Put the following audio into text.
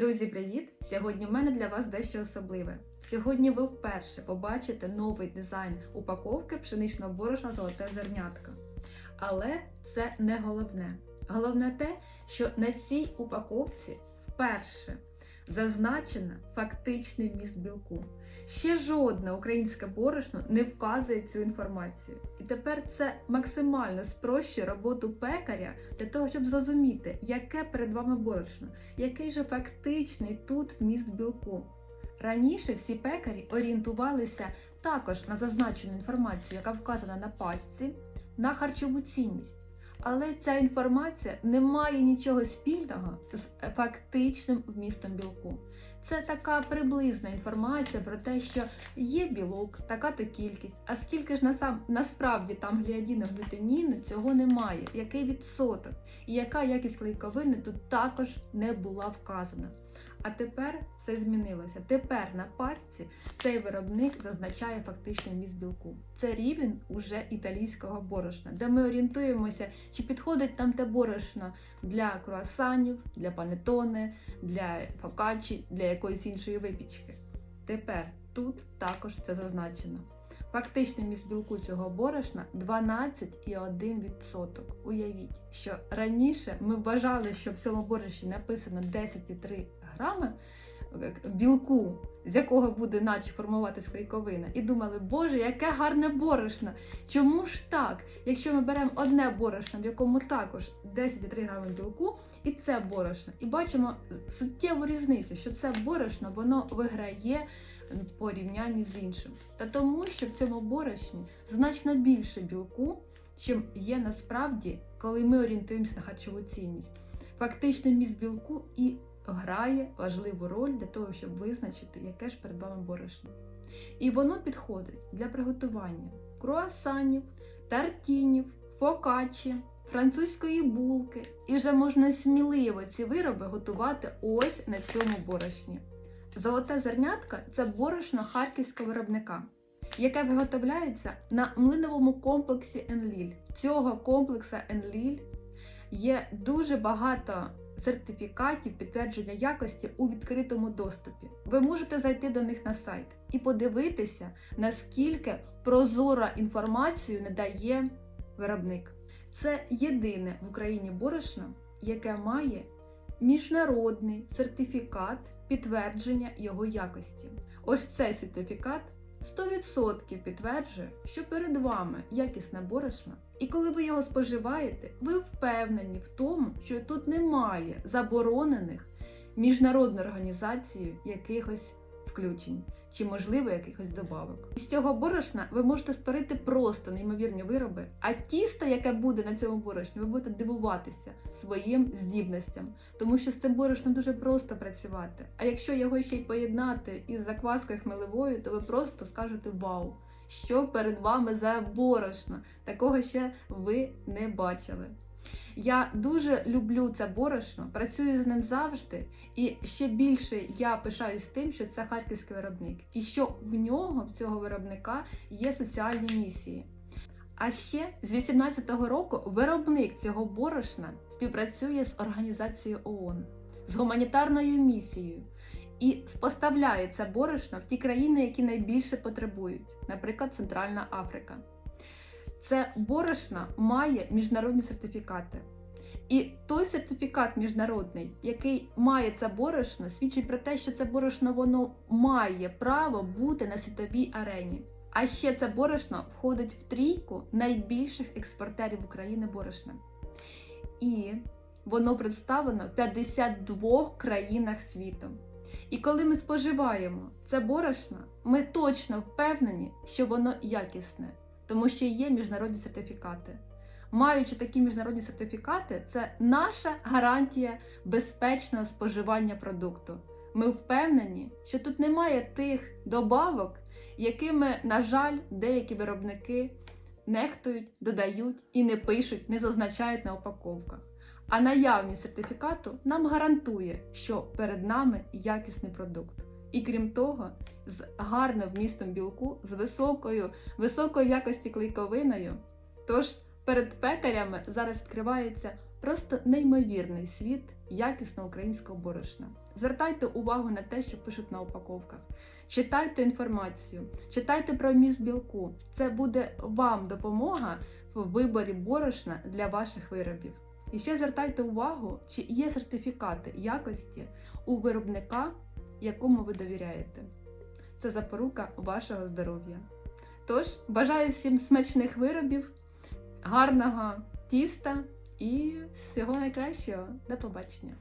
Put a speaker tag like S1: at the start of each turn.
S1: Друзі, привіт! Сьогодні в мене для вас дещо особливе. Сьогодні ви вперше побачите новий дизайн упаковки пшеничного борошна золоте зернятка. Але це не головне. Головне те, що на цій упаковці вперше зазначено фактичний вміст білку. Ще жодне українське борошно не вказує цю інформацію. І тепер це максимально спрощує роботу пекаря для того, щоб зрозуміти, яке перед вами борошно, який же фактичний тут вміст білку. Раніше всі пекарі орієнтувалися також на зазначену інформацію, яка вказана на пачці, на харчову цінність. Але ця інформація не має нічого спільного з фактичним вмістом білку. Це така приблизна інформація про те, що є білок, така-то кількість, а скільки ж насам, насправді там гліадіну, глютеніну, цього немає, який відсоток і яка якість клейковини тут також не була вказана. А тепер все змінилося. Тепер на парці цей виробник зазначає фактичний вміст білку. Це рівень уже італійського борошна, де ми орієнтуємося, чи підходить там те борошно для круасанів, для панетоне, для фокачі, для якоїсь іншої випічки. Тепер тут також це зазначено. Фактичний міст білку цього борошна 12,1%. Уявіть, що раніше ми вважали, що в цьому борошні написано 10,3 грами білку, з якого буде наче формуватись клейковина, і думали, боже, яке гарне борошно! Чому ж так? Якщо ми беремо одне борошно, в якому також 10,3 грами білку, і це борошно, і бачимо суттєву різницю, що це борошно воно виграє порівнянні з іншим. Та тому, що в цьому борошні значно більше білку, чим є насправді, коли ми орієнтуємося на харчову цінність. Фактичний міст білку і грає важливу роль для того, щоб визначити, яке ж перед вами борошно. І воно підходить для приготування круасанів, тартінів, фокачі, французької булки. І вже можна сміливо ці вироби готувати ось на цьому борошні. Золоте зернятка це борошно харківського виробника, яке виготовляється на млиновому комплексі Енліль. Цього комплексу Енліль є дуже багато сертифікатів підтвердження якості у відкритому доступі. Ви можете зайти до них на сайт і подивитися, наскільки прозора інформацію надає виробник. Це єдине в Україні борошно, яке має міжнародний сертифікат підтвердження його якості. Ось цей сертифікат 100% підтверджує, що перед вами якісне борошно, і коли ви його споживаєте, ви впевнені в тому, що тут немає заборонених міжнародною організацією якихось включень чи, можливо, якихось добавок. З цього борошна ви можете створити просто неймовірні вироби, а тісто, яке буде на цьому борошні, ви будете дивуватися своїм здібностям, тому що з цим борошном дуже просто працювати. А якщо його ще й поєднати із закваскою хмелевою, то ви просто скажете вау! Що перед вами за борошно? Такого ще ви не бачили. Я дуже люблю це борошно, працюю з ним завжди, і ще більше я пишаюсь тим, що це харківський виробник, і що в нього, в цього виробника, є соціальні місії. А ще з 18-го року виробник цього борошна співпрацює з організацією ООН, з гуманітарною місією і поставляє це борошно в ті країни, які найбільше потребують, наприклад, Центральна Африка. Це борошно має міжнародні сертифікати. І той сертифікат міжнародний, який має це борошно, свідчить про те, що це борошно воно має право бути на світовій арені. А ще це борошно входить в трійку найбільших експортерів України борошна. І воно представлено в 52 країнах світу. І коли ми споживаємо це борошно, ми точно впевнені, що воно якісне, тому що є міжнародні сертифікати. Маючи такі міжнародні сертифікати, це наша гарантія безпечного споживання продукту. Ми впевнені, що тут немає тих добавок, якими, на жаль, деякі виробники нехтують, додають і не пишуть, не зазначають на упаковках. А наявність сертифікату нам гарантує, що перед нами якісний продукт. І крім того, з гарним вмістом білку, з високою, високою якості клейковиною. Тож перед пекарями зараз відкривається Просто неймовірний світ якісного українського борошна. Звертайте увагу на те, що пишуть на упаковках. Читайте інформацію, читайте про вміст білку. Це буде вам допомога в виборі борошна для ваших виробів. І ще звертайте увагу, чи є сертифікати якості у виробника, якому ви довіряєте. Це запорука вашого здоров'я. Тож, бажаю всім смачних виробів, гарного тіста і всього найкращого. До побачення!